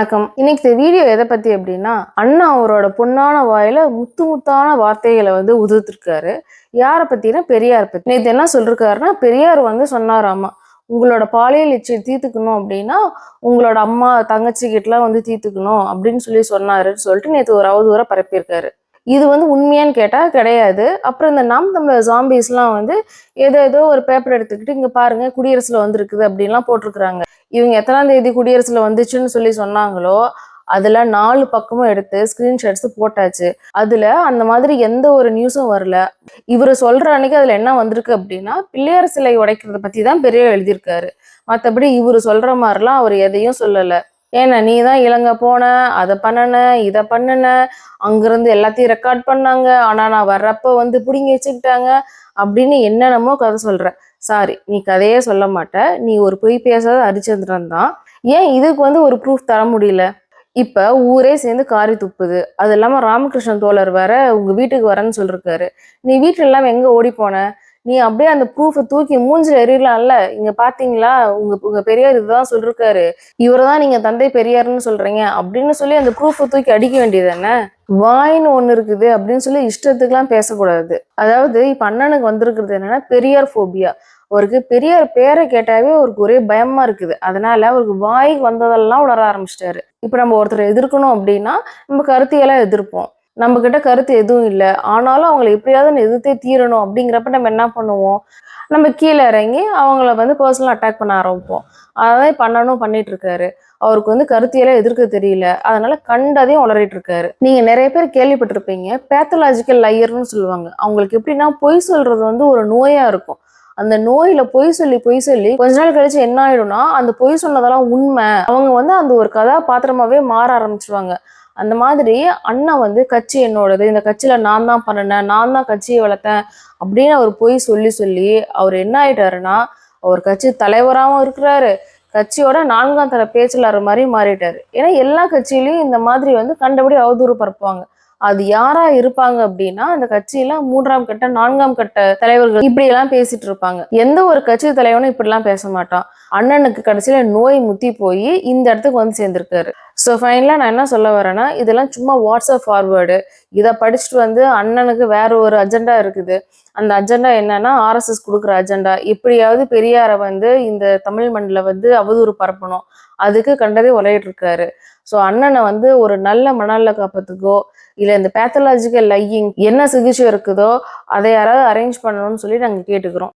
வணக்கம். இன்னைக்கு இந்த வீடியோ எதை பத்தி அப்படின்னா அண்ணா அவரோட பொண்ணான வாயில முத்து முத்தான வார்த்தைகளை வந்து உதிர்த்திருக்காரு. யாரை பத்தினா பெரியார் பத்தி. நேற்று என்ன சொல்லிருக்காருன்னா பெரியார் வந்து சொன்னாராமா உங்களோட பாலியல் இச்சை தீர்த்துக்கணும் அப்படின்னா உங்களோட அம்மா தங்கச்சி கிட்டலாம் வந்து தீர்த்துக்கணும் அப்படின்னு சொல்லி சொன்னாருன்னு சொல்லிட்டு நேற்று ஒரு அவதூற பரப்பியிருக்காரு. இது வந்து உண்மையான்னு கேட்டால் கிடையாது. அப்புறம் இந்த நாம் தமிழர் ஜாம்பிஸ்லாம் வந்து ஏதோ ஏதோ ஒரு பேப்பர் எடுத்துக்கிட்டு இங்கே பாருங்க குடியரசில் வந்திருக்குது அப்படின்லாம் போட்டிருக்கிறாங்க. இவங்க எத்தனாம் தேதி குடியரசுல வந்துச்சுன்னு சொல்லி சொன்னாங்களோ அதுல நாலு பக்கமும் எடுத்து ஸ்கிரீன்ஷாட்ஸ் போட்டாச்சு. அதுல அந்த மாதிரி எந்த ஒரு நியூஸும் வரல. இவர் சொல்ற அன்னைக்கு அதுல என்ன வந்திருக்கு அப்படின்னா பிள்ளையார் சிலை உடைக்கிறத பத்தி தான் பெரிய எழுதியிருக்காரு. மற்றபடி இவர் சொல்ற மாதிரிலாம் அவர் எதையும் சொல்லலை. ஏன்னா நீ தான் இலங்கை போன அதை பண்ணுன இதை பண்ணுன. அங்கிருந்து எல்லாத்தையும் ரெக்கார்ட் பண்ணாங்க. ஆனால் நான் வர்றப்ப வந்து பிடிங்கி வச்சுக்கிட்டாங்க அப்படின்னு என்னென்னமோ கதை சொல்கிற சாரி நீ கதையே சொல்ல மாட்ட. நீ ஒரு பொய் பேசாத ஹரிச்சந்திரன் தான். ஏன் இதுக்கு வந்து ஒரு ப்ரூஃப் தர முடியல? இப்போ ஊரே சேர்ந்து காரி துப்புது. அது இல்லாமல் ராமகிருஷ்ணன் தோழர் வேற உங்கள் வீட்டுக்கு வரேன்னு சொல்லியிருக்காரு நீ வீட்டில் இல்லாமல் எங்கே ஓடி போன? நீ அப்படியே அந்த ப்ரூஃபை தூக்கி மூஞ்சில் எறியலாம்ல? இங்க பாத்தீங்களா? உங்க உங்க பெரியார் இதுதான் சொல்லிருக்காரு. இவர் தான் நீங்க தந்தை பெரியார்னு சொல்றீங்க. அப்படின்னு சொல்லி அந்த ப்ரூஃபை தூக்கி அடிக்க வேண்டியது என்ன? வாயின்னு ஒண்ணு இருக்குது அப்படின்னு சொல்லி இஷ்டத்துக்குலாம் பேசக்கூடாது. அதாவது இப்ப அண்ணனுக்கு வந்திருக்கிறது என்னன்னா பெரியார் ஃபோபியா அவருக்கு பெரியார் பேரை கேட்டாவே அவருக்கு ஒரே பயமா இருக்குது. அதனால அவருக்கு வாய்க்கு வந்ததெல்லாம் உணர ஆரம்பிச்சிட்டாரு. இப்ப நம்ம ஒருத்தரை எதிர்க்கணும் அப்படின்னா நம்ம கருத்தியெல்லாம் எதிர்ப்போம். நம்ம கிட்ட கருத்து எதுவும் இல்லை. ஆனாலும் அவங்களை எப்படியாவது எதிர்த்தே தீரணும் அப்படிங்கிறப்ப நம்ம என்ன பண்ணுவோம்? நம்ம கீழே இறங்கி அவங்கள வந்து பர்சனல் அட்டாக் பண்ண ஆரம்பிப்போம். அதான் பண்ணணும் பண்ணிட்டு இருக்காரு. அவருக்கு வந்து கருத்தியெல்லாம் எதிர்க்க தெரியல. அதனால கண்டதையும் உளறிட்டு இருக்காரு. நீங்க நிறைய பேர் கேள்விப்பட்டிருப்பீங்க. பேத்தலாஜிக்கல் லையர்னு சொல்லுவாங்க. அவங்களுக்கு எப்படின்னா பொய் சொல்றது வந்து ஒரு நோயா இருக்கும். அந்த நோயில பொய் சொல்லி பொய் சொல்லி கொஞ்ச நாள் கழிச்சு என்ன ஆயிடும்னா அந்த பொய் சொன்னதெல்லாம் உண்மை. அவங்க வந்து அந்த ஒரு கதாபாத்திரமாவே மாற ஆரம்பிச்சிருவாங்க. அந்த மாதிரி அண்ணா வந்து கட்சி என்னோடது. இந்த கட்சியில நான் தான் பண்ணினேன் நான் தான் கட்சியை வளர்த்தேன் அப்படின்னு அவர் போய் சொல்லி சொல்லி அவர் என்ன ஆயிட்டாருன்னா அவர் கட்சி தலைவராகவும் இருக்கிறாரு. கட்சியோட நான்காம் தர பேச்சிலார் மாதிரி மாறிட்டார். ஏன்னா எல்லா கட்சியிலையும் இந்த மாதிரி வந்து கண்டபடி அவதூறு பரப்புவாங்க. அது யாரா இருப்பாங்க அப்படின்னா அந்த கட்சியில மூன்றாம் கட்ட நான்காம் கட்ட தலைவர்கள் இப்படி எல்லாம் பேசிட்டு இருப்பாங்க. எந்த ஒரு கட்சி தலைவனும் இப்படி எல்லாம் பேச மாட்டான். அண்ணனுக்கு கடைசியில நோய் முத்தி போய் இந்த இடத்துக்கு வந்து சேர்ந்திருக்காரு. ஸோ ஃபைனலாக நான் என்ன சொல்ல வரேன்னா இதெல்லாம் சும்மா வாட்ஸ்அப் ஃபார்வேர்டு இதை படிச்சுட்டு வந்து அண்ணனுக்கு வேற ஒரு அஜெண்டா இருக்குது. அந்த அஜெண்டா என்னன்னா ஆர்எஸ்எஸ் கொடுக்குற அஜெண்டா எப்படியாவது பெரியாரை வந்து இந்த தமிழ் மண்ணில் வந்து அவதூறு பரப்பணும். அதுக்கு கண்டதே உலையிட்டு இருக்காரு. ஸோ அண்ணனை வந்து ஒரு நல்ல மணல்ல காப்பத்துக்கோ இல்லை இந்த பேத்தலாஜிக்கல் லையிங் என்ன சிகிச்சை இருக்குதோ அதை யாராவது அரேஞ்ச் பண்ணணும்னு சொல்லி நாங்கள் கேட்டுக்கிறோம்.